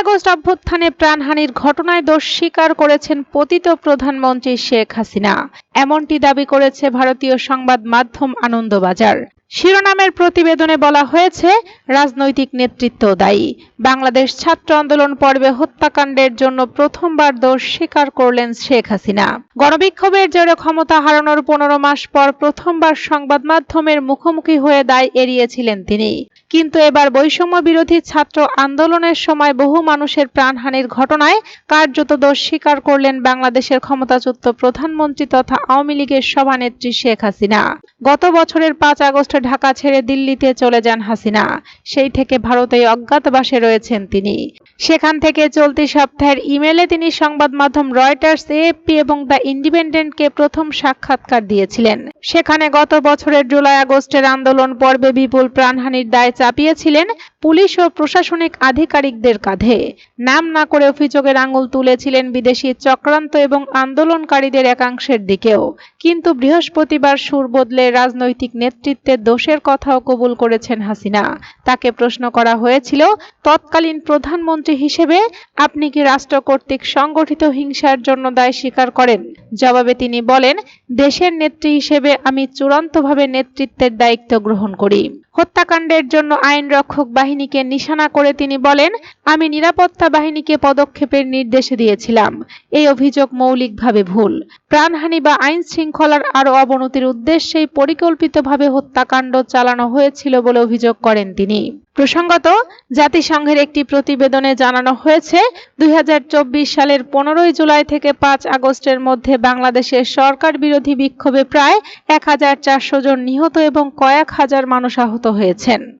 August অভ্যুত্থানে প্রাণহানির ঘটনায় দোষ স্বীকার করেছেন পতিত প্রধানমন্ত্রী শেখ হাসিনা। এমনটি দাবি করেছে ভারতীয় সংবাদ মাধ্যম আনন্দবাজার। শিরোনামের প্রতিবেদনে বলা হয়েছে, রাজনৈতিক নেতৃত্ব দায়ী। বাংলাদেশ ছাত্র আন্দোলন পর্বে হত্যাকাণ্ডের জন্য প্রথমবার দোষ স্বীকার করলেন শেখ হাসিনা। গণবিক্ষোভের জেরে ক্ষমতা হারানোর পনেরো মাস পর প্রথমবার সংবাদ মাধ্যমের মুখোমুখি হয়ে দায় এড়িয়েছিলেন তিনি। কিন্তু এবার বৈষম্য বিরোধী ছাত্র আন্দোলনের সময় বহু মানুষের প্রাণহানির ঘটনায় কার্যত দোষ স্বীকার করলেন বাংলাদেশের ক্ষমতাচ্যুত প্রধানমন্ত্রী তথা আওয়ামী লীগের সভানেত্রী শেখ হাসিনা। গত বছরের পাঁচ আগস্ট ঢাকা ছেড়ে দিল্লিতে চলে যান হাসিনা। সেই থেকে ভারতে অজ্ঞাতবাসে রয়েছেন তিনি। সেখান থেকে চলতি সপ্তাহের ইমেলে তিনি সংবাদ মাধ্যম রয়টার্স, এএফপি এবং দ্য ইন্ডিপেন্ডেন্টকে প্রথম সাক্ষাৎকার দিয়েছিলেন। সেখানে গত বছরের জুলাই আগস্টের আন্দোলন পর্বে বিপুল প্রাণহানির দায় চাপিয়েছিলেন পুলিশ ও প্রশাসনিক আধিকারিকদের কাঁধে। নাম না করে অভিযোগের আঙুল তুলেছিলেন বিদেশি চক্রান্ত এবং আন্দোলনকারীদের একাংশের দিকেও। কিন্তু বৃহস্পতিবার সুর বদলে রাজনৈতিক নেতৃত্বের দোষের কথাও কবুল করেছেন হাসিনা। তাকে প্রশ্ন করা হয়েছিল, তৎকালীন প্রধানমন্ত্রী হিসেবে আপনি কি রাষ্ট্র কর্তৃক সংগঠিত হিংসার জন্য দায় স্বীকার করেন? জবাবে তিনি বলেন, দেশের নেত্রী হিসেবে আমি চূড়ান্তভাবে নেতৃত্বের দায়িত্ব গ্রহণ করি। হত্যাকাণ্ডের জন্য আইন রক্ষক বাহিনীকে নিশানা করে তিনি বলেন, আমি নিরাপত্তা বাহিনীকে পদক্ষেপের নির্দেশ দিয়েছিলাম। এই অভিযোগ মৌলিকভাবে ভুল। প্রাণহানি বা আইন শৃঙ্খলার আরও অবনতির উদ্দেশ্যেই পরিকল্পিতভাবে হত্যাকাণ্ড চালানো হয়েছিল বলে অভিযোগ করেন তিনি। প্রসঙ্গত, জাতিসংঘের একটি প্রতিবেদনে জানানো হয়েছে, দুই হাজার চব্বিশ সালের পনেরোই জুলাই থেকে পাঁচ আগস্টের মধ্যে বাংলাদেশের সরকার বিরোধী বিক্ষোভে প্রায় এক হাজার চারশো জন নিহত এবং কয়েক হাজার মানুষ আহত হয়েছেন।